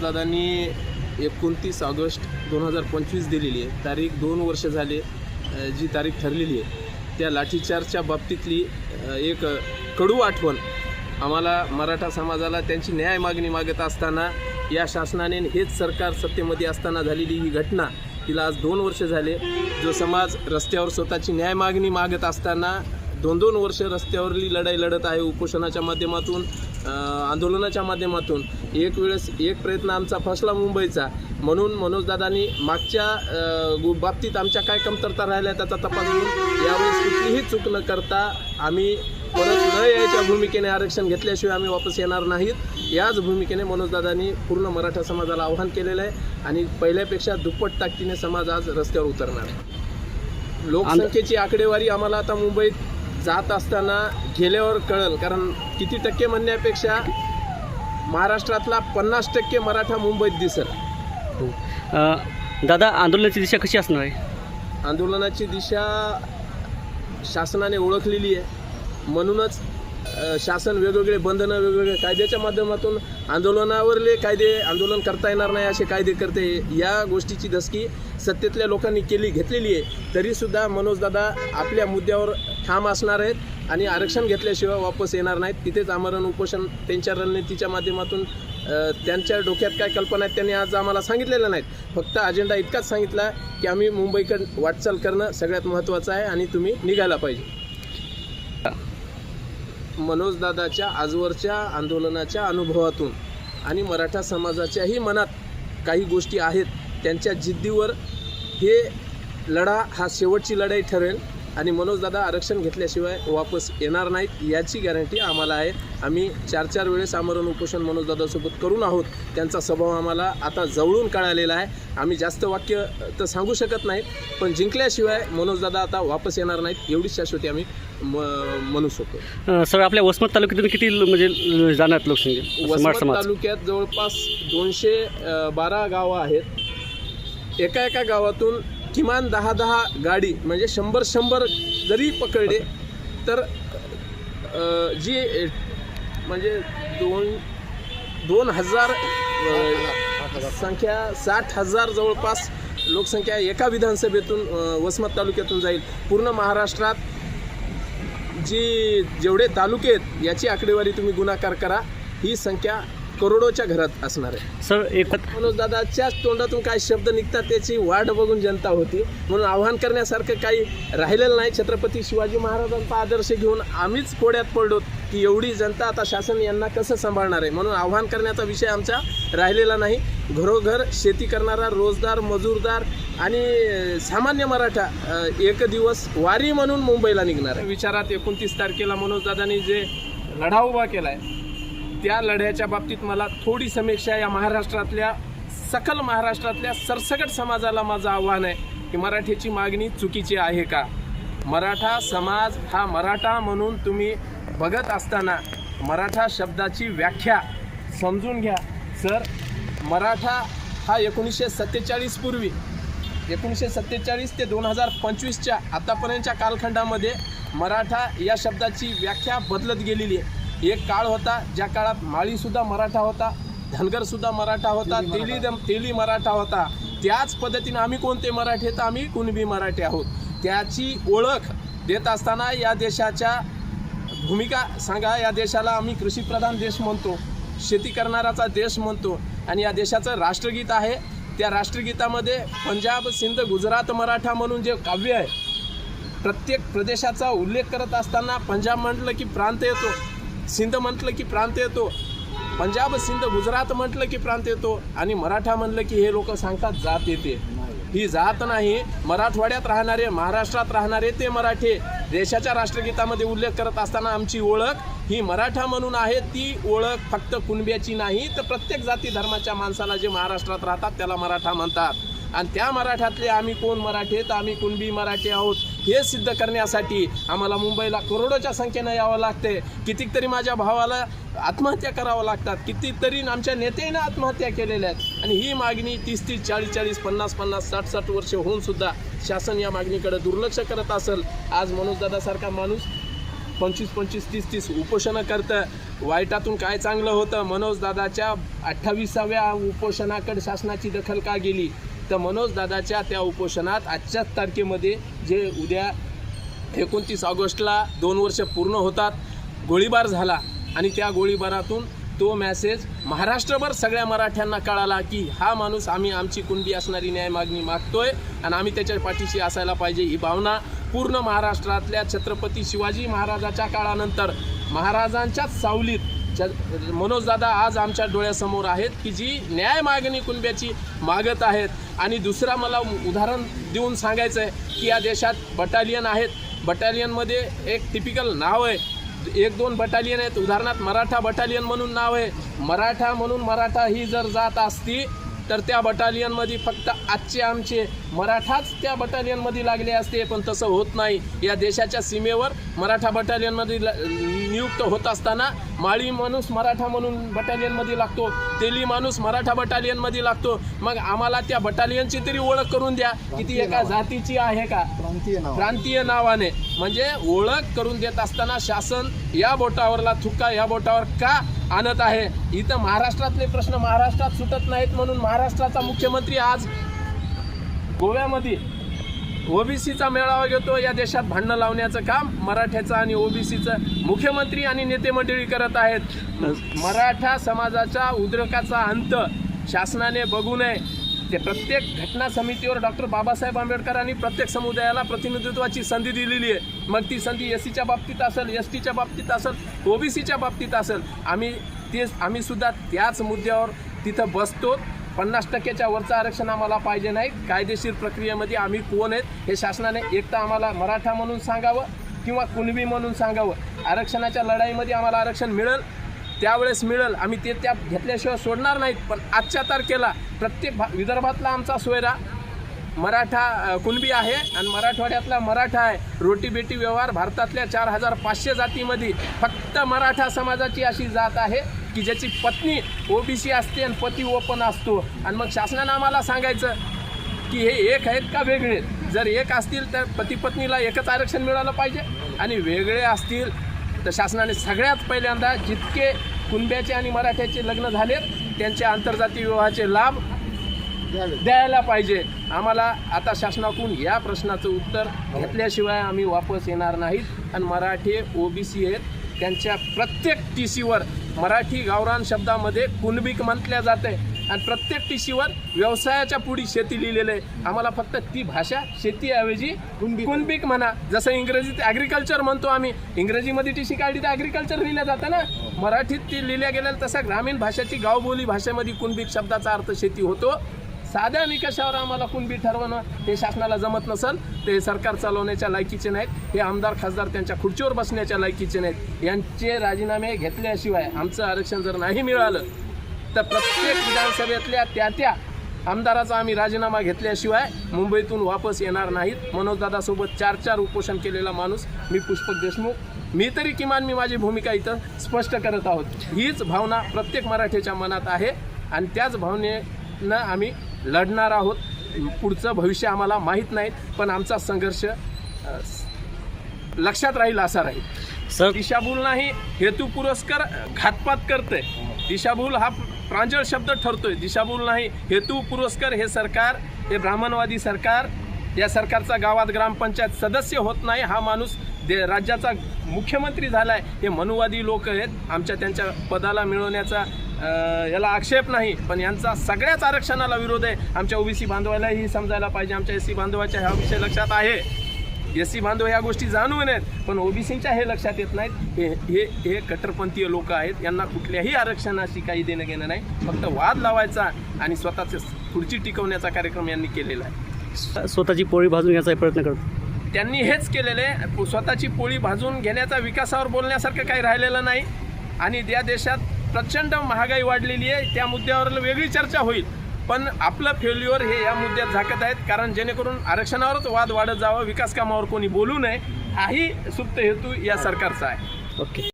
मनोजदादांनी एकोणतीस ऑगस्ट दोन हजार पंचवीस दिलेली आहे. तारीख दोन वर्ष झाले जी तारीख ठरलेली आहे. त्या लाठीचार्जच्या बाबतीतली एक कडू आठवण आम्हाला मराठा समाजाला त्यांची न्याय मागणी मागत असताना या शासनाने हेच सरकार सत्तेमध्ये असताना झालेली ही घटना तिला आज दोन वर्ष झाले. जो समाज रस्त्यावर स्वतःची न्याय मागणी मागत असताना दोन दोन वर्ष रस्त्यावरली लढाई लढत आहे उपोषणाच्या माध्यमातून आंदोलनाच्या माध्यमातून एक वेळेस एक प्रयत्न आमचा फसला मुंबईचा. म्हणून मनोजदादांनी मागच्या बाबतीत आमच्या काय कमतरता राहिल्या त्याचा तपास घेऊन यावेळेस कुठलीही चूक न करता आम्ही परत न यायच्या भूमिकेने आरक्षण घेतल्याशिवाय आम्ही वापस येणार नाहीत. याच भूमिकेने मनोजदादांनी पूर्ण मराठा समाजाला आव्हान केलेलं आहे आणि पहिल्यापेक्षा दुप्पट ताकदीने समाज आज रस्त्यावर उतरणार आहे. लोकसंख्येची आकडेवारी आम्हाला आता मुंबईत जात असताना गेल्यावर कळल कारण किती टक्के म्हणण्यापेक्षा महाराष्ट्रातला पन्नास टक्के मराठा मुंबईत दिसल. हो अ, दादा आंदोलनाची दिशा कशी असणार आहे? आंदोलनाची दिशा शासनाने ओळखलेली आहे. म्हणूनच शासन वेगवेगळे बंधनं वेगवेगळे कायद्याच्या माध्यमातून आंदोलनावरले कायदे आंदोलन करता येणार नाही असे कायदे करते या गोष्टीची धसकी सत्तेतल्या लोकांनी केली घेतलेली आहे. तरीसुद्धा मनोजदादा आपल्या मुद्द्यावर ठाम असणार आहेत आणि आरक्षण घेतल्याशिवाय वापस येणार नाहीत. तिथेच आमरण उपोषण त्यांच्या रणनीतीच्या माध्यमातून त्यांच्या डोक्यात काय कल्पना आहेत त्यांनी आज आम्हाला सांगितलेल्या नाहीत. फक्त अजेंडा इतकाच सांगितला की आम्ही मुंबईकडे वाटचाल करणं सगळ्यात महत्त्वाचं आहे आणि तुम्ही निघायला पाहिजे. मनोजदादाच्या आजवरच्या आंदोलनाच्या अनुभवातून आणि मराठा समाजाच्याही मनात काही गोष्टी आहेत त्यांच्या जिद्दीवर हे लढा हा शेवटची लढाई ठरेल. आणि मनोजदादा आरक्षण घेतल्याशिवाय वापस येणार नाहीत याची गॅरंटी आम्हाला आहे. आम्ही चार चार वेळेस आमरण उपोषण मनोजदादासोबत करून आहोत. त्यांचा स्वभाव आम्हाला आता जवळून कळालेला आहे. आम्ही जास्त वाक्य तर सांगू शकत नाहीत पण जिंकल्याशिवाय मनोजदादा आता वापस येणार नाहीत एवढीच शाश्वती आम्ही म म्हणू शकतो. सर आपल्या वसमत तालुक्यातून किती म्हणजे जाणार लोकसंख्या? वसमत तालुक्यात जवळपास दोनशे बारा गावं आहेत. एका एका गावातून किमान दहा दहा गाडी म्हणजे शंभर शंभर जरी पकडले तर जी म्हणजे दोन दोन हजार संख्या साठ हजार जवळपास लोकसंख्या एका विधानसभेतून वसमत तालुक्यातून जाईल. पूर्ण महाराष्ट्रात जी जेवढे तालुके आहेत याची आकडेवारी तुम्ही गुणाकार करा. ही संख्या करोडोच्या घरात असणार आहे. सर एक मनोजदादाच्याच तोंडातून काय शब्द निघतात त्याची वाट बघून जनता होती. म्हणून आव्हान करण्यासारखं काही राहिलेलं नाही. छत्रपती शिवाजी महाराजांचा आदर्श घेऊन आम्हीच पोड्यात पडलो की एवढी जनता आता शासन यांना कसं सांभाळणार आहे? म्हणून आव्हान करण्याचा विषय आमचा राहिलेला नाही. घरोघर शेती करणारा रोजदार मजूरदार आणि सामान्य मराठा एक दिवस वारी म्हणून मुंबईला निघणार आहे. विचारात एकोणतीस तारखेला मनोजदादांनी जे लढा उभा केला आहे त्या लढ्याच्या बाबतीत मला थोडी समीक्षा या महाराष्ट्रातल्या सकल महाराष्ट्रातल्या सरसकट समाजाला माझं आव्हान आहे की मराठीची मागणी चुकीची आहे का? मराठा समाज हा मराठा म्हणून तुम्ही बघत असताना मराठा शब्दाची व्याख्या समजून घ्या. सर मराठा हा एकोणीसशे सत्तेचाळीस पूर्वी एकोणीसशे सत्तेचाळीस ते दोन हजार पंचवीसच्या आतापर्यंतच्या कालखंडामध्ये मराठा या शब्दाची व्याख्या बदलत गेलेली आहे. एक काळ होता ज्या काळात माळीसुद्धा मराठा होता धनगरसुद्धा मराठा होता तेली तेली मराठा होता. त्याच पद्धतीने आम्ही कोणते मराठे तर आम्ही कुणबी मराठे आहोत. त्याची ओळख देत असताना या देशाच्या भूमिका सांगा. या देशाला आम्ही कृषीप्रधान देश म्हणतो शेती करणाराचा देश म्हणतो आणि या देशाचं राष्ट्रगीत आहे. त्या राष्ट्रगीतामध्ये पंजाब सिंध गुजरात मराठा म्हणून जे काव्य आहे प्रत्येक प्रदेशाचा उल्लेख करत असताना पंजाब म्हटलं की प्रांत येतो. सिंध म्हटलं की प्रांत येतो. पंजाब सिंध गुजरात म्हटलं की प्रांत येतो. आणि मराठा म्हटलं की हे लोक सांगतात जात येते. ही जात नाही मराठवाड्यात राहणारे महाराष्ट्रात राहणारे ते मराठे देशाच्या राष्ट्रगीतामध्ये उल्लेख करत असताना आमची ओळख ही मराठा म्हणून आहे. ती ओळख फक्त कुणब्याची नाही तर प्रत्येक जाती धर्माच्या माणसाला जे महाराष्ट्रात राहतात त्याला मराठा म्हणतात. आणि त्या मराठ्यातले आम्ही कोण मराठे तर आम्ही कुणबी मराठे आहोत हे सिद्ध करण्यासाठी आम्हाला मुंबईला करोडोच्या संख्येनं यावं लागते कितीतरी माझ्या भावाला आत्महत्या करावं लागतात. कितीतरी आमच्या नेत्यानं आत्महत्या केलेल्या आहेत. आणि ही मागणी तीस तीस चाळीस चाळीस पन्नास पन्नास साठ साठ वर्ष होऊन सुद्धा शासन या मागणीकडे दुर्लक्ष करत असेल. आज मनोजदादासारखा माणूस पंचवीस पंचवीस तीस तीस उपोषणं करतं. वाईटातून काय चांगलं होतं? मनोजदादाच्या अठ्ठावीसाव्या उपोषणाकडे शासनाची दखल का गेली? तर मनोज दादाच्या त्या उपोषणात आजच्याच तारखेमध्ये जे उद्या एकोणतीस ऑगस्टला दोन वर्ष पूर्ण होतात गोळीबार झाला आणि त्या गोळीबारातून तो मॅसेज महाराष्ट्रभर सगळ्या मराठ्यांना कळाला की हा माणूस आम्ही आमची कुंडी असणारी न्याय मागणी मागतोय आणि आम्ही त्याच्या पाठीशी असायला पाहिजे ही भावना पूर्ण महाराष्ट्रातल्या छत्रपती शिवाजी महाराजाच्या काळानंतर महाराजांच्याच सावलीत ज्या मनोजदादा आज आमच्या डोळ्यासमोर आहेत की जी न्याय मागणी कुणब्याची मागत आहेत. आणि दुसरा मला उदाहरण देऊन सांगायचं आहे की या देशात बटालियन आहेत. बटालियनमध्ये एक टिपिकल नाव आहे. एक दोन बटालियन आहेत. उदाहरणार्थ मराठा बटालियन म्हणून नाव आहे. मराठा म्हणून मराठा ही जर जात असती तर त्या बटालियनमध्ये फक्त आजचे आमचे मराठाच त्या बटालियनमध्ये लागले असते पण तसं होत नाही. या देशाच्या सीमेवर मराठा बटालियनमध्ये नियुक्त होत असताना माळी माणूस मराठा म्हणून बटालियनमध्ये लागतो तेली माणूस मराठा बटालियनमध्ये लागतो. मग आम्हाला त्या बटालियनची तरी ओळख करून द्या की ती एका जातीची आहे का? प्रांतीय नाव प्रांतीय नावाने. म्हणजे ओळख करून देत असताना शासन या बोटावरला थुक्का या बोटावर का आणत आहे. इथं महाराष्ट्रातले प्रश्न महाराष्ट्रात सुटत नाहीत म्हणून महाराष्ट्राचा मुख्यमंत्री आज गोव्यामध्ये ओबीसीचा मेळावा घेतो. या देशात भांडणं लावण्याचं काम मराठ्याचं आणि ओबीसीचं मुख्यमंत्री आणि नेते मंडळी करत आहेत. मराठा समाजाच्या उद्रेकाचा अंत शासनाने बघू नये. ते प्रत्येक घटना समितीवर डॉक्टर बाबासाहेब आंबेडकरांनी प्रत्येक समुदायाला प्रतिनिधित्वाची संधी दिलेली आहे. मग ती संधी एस सीच्या बाबतीत असेल एस टीच्या बाबतीत असेल ओबीसीच्या बाबतीत असेल आम्ही ते आम्ही सुद्धा त्याच मुद्द्यावर तिथं बसतो. पन्नास टक्क्याच्या वरचं आरक्षण आम्हाला पाहिजे नाही. कायदेशीर प्रक्रियेमध्ये आम्ही कोण आहेत हे शासनाने एक तर आम्हाला मराठा म्हणून सांगावं किंवा कुणबी म्हणून सांगावं? आरक्षणाच्या लढाईमध्ये आम्हाला आरक्षण मिळेल? त्यावेळेस मिळेल. आम्ही ते त्या घेतल्याशिवाय सोडणार नाहीत. पण आजच्या तारखेला प्रत्येक भा विदर्भातला आमचा सोयरा मराठा कुणबी आहे. आणि मराठवाड्यातला मराठा आहे. रोटी बेटी व्यवहार भारतातल्या चार हजार पाचशे जातीमध्ये फक्त मराठा समाजाची अशी जात आहे की ज्याची पत्नी ओबीसी असते आणि पती ओपन असतो. आणि मग शासनानं आम्हाला सांगायचं की हे एक आहेत का वेगळे? जर एक असतील तर पती पत्नीला एकच आरक्षण मिळालं पाहिजे. आणि वेगळे असतील तर शासनाने सगळ्यात पहिल्यांदा जितके कुणब्याचे आणि मराठ्याचे लग्न झालेत त्यांच्या आंतरजातीय विवाहाचे लाभ द्यायला पाहिजे. आम्हाला आता शासनाकडून या प्रश्नाचं उत्तर घेतल्याशिवाय आम्ही वापस येणार नाहीत. आणि मराठी ओबीसी आहेत त्यांच्या प्रत्येक टी सीवर मराठी गावरान शब्दामध्ये कुणबिक म्हटल्या जाते. आणि प्रत्येक टी सीवर व्यवसायाच्या पुढी शेती लिहिलेलं आहे. आम्हाला फक्त ती भाषा शेतीऐवजी कुणबी. कुणबिक म्हणा. जसं इंग्रजीत ॲग्रिकल्चर म्हणतो आम्ही. इंग्रजीमध्ये टी सी काढली तर ॲग्रिकल्चर लिहिलं जातं ना. मराठीत ती लिहिल्या गेल्या तसं ग्रामीण भाषेची गावबोली भाषेमध्ये कुणबिक शब्दाचा अर्थ शेती होतो. साध्या निकषावर आम्हाला कुणबी ठरवणं हे शासनाला जमत नसेल ते सरकार चालवण्याच्या लायकीचे नाहीत. हे आमदार खासदार त्यांच्या खुर्चीवर बसण्याच्या लायकीचे नाहीत. यांचे राजीनामे घेतल्याशिवाय आमचं आरक्षण जर नाही मिळालं तर प्रत्येक विधानसभेतल्या त्या त्या आमदाराचा आम्ही राजीनामा घेतल्याशिवाय मुंबईतून वापस येणार नाहीत. मनोजदादासोबत चार चार उपोषण केलेला माणूस मी पुष्पक देशमुख. मी तरी किमान मी माझी भूमिका इथं स्पष्ट करत आहोत. हीच भावना प्रत्येक मराठीच्या मनात आहे आणि त्याच भावनेनं आम्ही लढणार आहोत. पुढचं भविष्य आम्हाला माहीत नाही पण आमचा संघर्ष लक्षात राहील असा राहील. दिशाभूल नाही हेतू पुरस्कार घातपात करते दिशाभूल हा प्रांजळ शब्द ठरतोय. दिशाभूल नाही. हेतू पुरस्कर हे सरकार हे ब्राह्मणवादी सरकार. या सरकारचा गावात ग्रामपंचायत सदस्य होत नाही. हा माणूस दे राज्याचा मुख्यमंत्री झाला आहे हे मनुवादी लोक आहेत. आमच्या त्यांच्या पदाला मिळवण्याचा याला आक्षेप नाही. पण यांचा सगळ्याच आरक्षणाला विरोध आहे. आमच्या ओबीसी बांधवालाही समजायला पाहिजे. आमच्या एस सी बांधवाच्या हा विषय लक्षात आहे. एस सी बांधव ह्या गोष्टी जाणून आहेत पण ओबीसीच्या हे लक्षात येत नाहीत. हे हे हे कट्टरपंथीय लोक आहेत यांना कुठल्याही आरक्षणाशी काही देणं घेणं नाही. फक्त वाद लावायचा आणि स्वतःचे खुर्ची टिकवण्याचा कार्यक्रम यांनी केलेला आहे. स्वतःची पोळी भाजून घ्यायचा प्रयत्न करतो. त्यांनी हेच केलेले आहे. स्वतःची पोळी भाजून घेण्याचा विकासावर बोलण्यासारखं काही राहिलेलं नाही. आणि या देशात प्रचंड महागाई वाढलेली आहे त्या मुद्द्यावर वेगळी चर्चा होईल. पण आपलं फेल्युअर हे या मुद्द्यात झाकत आहेत. कारण जेणेकरून आरक्षणावरच वाद वाढत जावं विकास कामावर कोणी बोलू नये हाही सुप्त हेतू या सरकारचा आहे. ओके